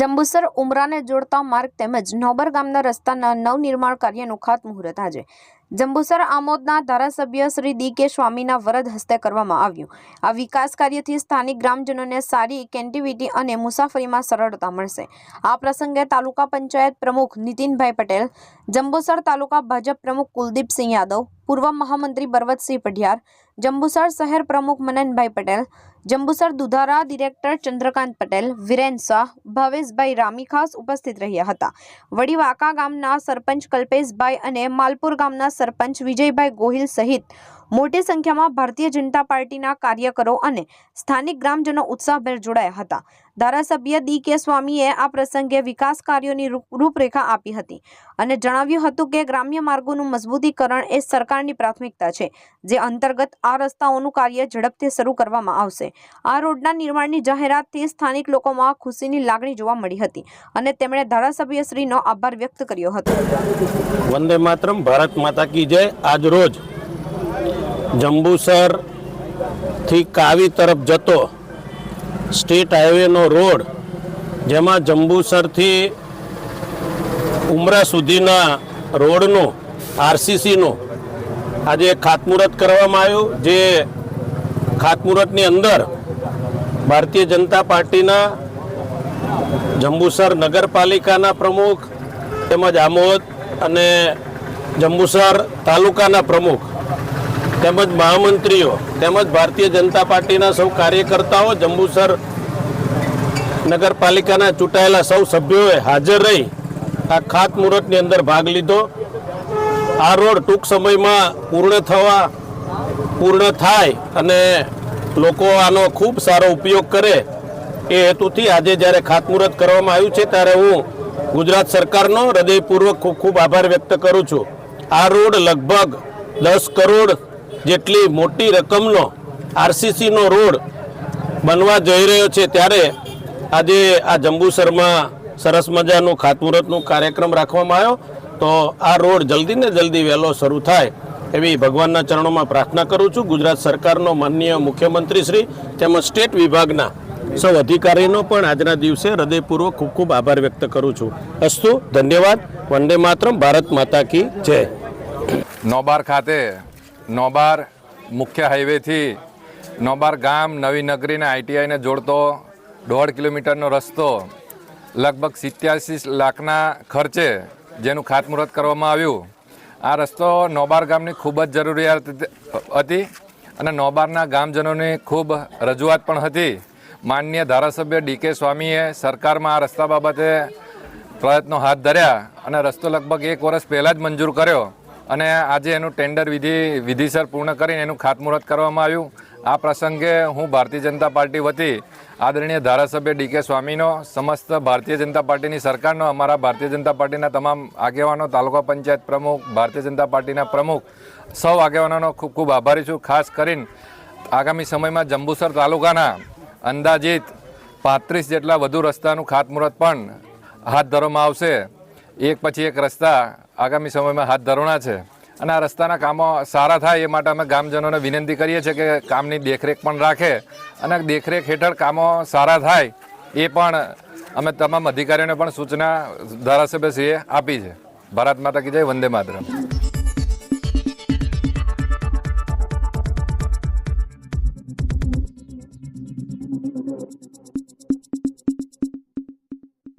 જંબુસર ઉમરાને જોડતા માર્ગ તેમજ નોબર ગામના રસ્તાના નવનિર્માણ કાર્યનું ખાતમુહૂર્ત આજે. જંબુસર આમોદના ધારાસભ્ય શ્રી ડી કે સ્વામીના વરદ હસ્તે કરવામાં આવ્યું. આ વિકાસ કાર્યથી સ્થાનિક ગ્રામજનોને સારી કેન્ટિવિટી અને મુસાફરીમાં સરળતા મળશે. આ પ્રસંગે તાલુકા પંચાયત પ્રમુખ નીતિનભાઈ પટેલ, જંબુસર તાલુકા ભાજપ પ્રમુખ કુલદીપસિંહ યાદવ, પૂર્વ મહામંત્રી બરવતસિંહ પઢિયાર જંબુસર શહેર પ્રમુખ મનનભાઈ પટેલ, જંબુસર દુધારા ડિરેક્ટર ચંદ્રકાંત પટેલ, વિરેન શાહ, ભાવેશભાઈ રામી ખાસ ઉપસ્થિત રહ્યા હતા. વડી વાંકા ગામના સરપંચ કલ્પેશભાઈ અને માલપુર ગામના સરપંચ વિજયભાઈ ગોહિલ સહિત મોટી સંખ્યામાં ભારતીય જનતા પાર્ટીના કાર્યકરો અને સ્થાનિક ગ્રામજનો ઉત્સાહભેર જોડાયા હતા. ધારાસભ્ય ડી કે સ્વામીએ આ પ્રસંગે વિકાસ કાર્યોની રૂપ- રૂપરેખા આપી હતી અને જણાવ્યું હતું કે ગ્રામ્ય માર્ગોનું મજબૂતીકરણ એ સરકારની પ્રાથમિકતા છે, જે અંતર્ગત આ રસ્તાઓનું કાર્ય ઝડપથી શરૂ કરવામાં આવશે. આ રોડના નિર્માણની જાહેરાતથી સ્થાનિક લોકોમાં ખુશીની લાગણી જોવા મળી હતી અને તેમણે ધારાસભ્યશ્રીનો આભાર વ્યક્ત કર્યો હતો. વંદે માતરમ, ભારત માતા કી જય. આજ રોજ જંબુસરથી કાવી તરફ જતો સ્ટેટ હાઈવેનો રોડ, જેમાં જંબુસરથી ઉમરા સુધીના રોડનું આરસીસીનું આજે ખાતમુહૂર્ત કરવામાં આવ્યું, જે ખાતમુહૂર્તની અંદર ભારતીય જનતા પાર્ટીના જંબુસર નગરપાલિકાના પ્રમુખ તેમજ આમોદ અને જંબુસર તાલુકાના પ્રમુખ તેમજ મહામંત્રીઓ, તેમજ ભારતીય જનતા પાર્ટીના સૌ કાર્યકર્તાઓ, જંબુસર નગરપાલિકાના ચૂંટાયેલા સૌ સભ્યોએ હાજર રહી આ ખાતમુહૂર્તની અંદર ભાગ લીધો. આ રોડ ટૂંક સમયમાં પૂર્ણ થવા, પૂર્ણ થાય અને લોકો આનો ખૂબ સારો ઉપયોગ કરે એ હેતુથી આજે જ્યારે ખાતમુહૂર્ત કરવામાં આવ્યું છે ત્યારે હું ગુજરાત સરકારનો હૃદયપૂર્વક ખૂબ ખૂબ આભાર વ્યક્ત કરું છું. આ રોડ લગભગ દસ કરોડ જેટલી મોટી રકમનો આરસીસીનો રોડ બનવા જઈ રહ્યો છે ત્યારે આજે આ જંબુસરમાં સરસ મજાનું ખાતમુહૂર્તનું કાર્યક્રમ રાખવામાં આવ્યો. તો આ રોડ જલ્દી ને જલ્દી વહેલો શરૂ થાય એવી ભગવાનના ચરણોમાં પ્રાર્થના કરું છું. ગુજરાત સરકારનો માનનીય મુખ્યમંત્રી શ્રી તેમજ સ્ટેટ વિભાગના સૌ અધિકારીનો પણ આજના દિવસે હૃદયપૂર્વક ખૂબ ખૂબ આભાર વ્યક્ત કરું છું. અસ્તુ, ધન્યવાદ. વંદે માતરમ. ભારત માતા કી જય. નોબાર ખાતે નોબાર મુખ્ય હાઈવેથી નોબાર ગામ નવી નગરીને આઈટીઆઈને જોડતો દોઢ કિલોમીટરનો રસ્તો લગભગ સિત્યાસી લાખના ખર્ચે જેનું ખાતમુહૂર્ત કરવામાં આવ્યું. આ રસ્તો નોબાર ગામની ખૂબ જ જરૂરિયાત હતી અને નોબારના ગામજનોની ખૂબ રજૂઆત પણ હતી. માનનીય ધારાસભ્ય ડી કે સ્વામીએ સરકારમાં આ રસ્તા બાબતે પ્રયત્નો હાથ ધર્યા અને રસ્તો લગભગ એક વર્ષ પહેલાં જ મંજૂર કર્યો. અને આજે એનું ટેન્ડર વિધિ, વિધિસર પૂર્ણ કરીને એનું ખાતમુહૂર્ત કરવામાં આવ્યું. આ પ્રસંગે હું ભારતીય જનતા પાર્ટી વતી આદરણીય ધારાસભ્ય ડીકે સ્વામીનો, સમસ્ત ભારતીય જનતા પાર્ટીની સરકારનો, અમારા ભારતીય જનતા પાર્ટીના તમામ આગેવાનો, તાલુકા પંચાયત પ્રમુખ, ભારતીય જનતા પાર્ટીના પ્રમુખ, સૌ આગેવાનોનો ખૂબ ખૂબ આભારી છું. ખાસ કરીને આગામી સમયમાં જંબુસર તાલુકાના અંદાજિત પાંત્રીસ જેટલા વધુ રસ્તાનું ખાતમુહૂર્ત પણ હાથ ધરવામાં આવશે. એક પછી એક રસ્તા આગામી સમયમાં હાથ ધરવાના છે. અને આ રસ્તાના કામો સારા થાય એ માટે અમે ગામજનોને વિનંતી કરીએ છીએ કે કામની દેખરેખ પણ રાખે અને દેખરેખ હેઠળ કામો સારા થાય એ પણ અમે તમામ અધિકારીઓને પણ સૂચના ધારાસભ્યશ્રીએ આપી છે. ભારત માતા કી જય, વંદે માતરમ.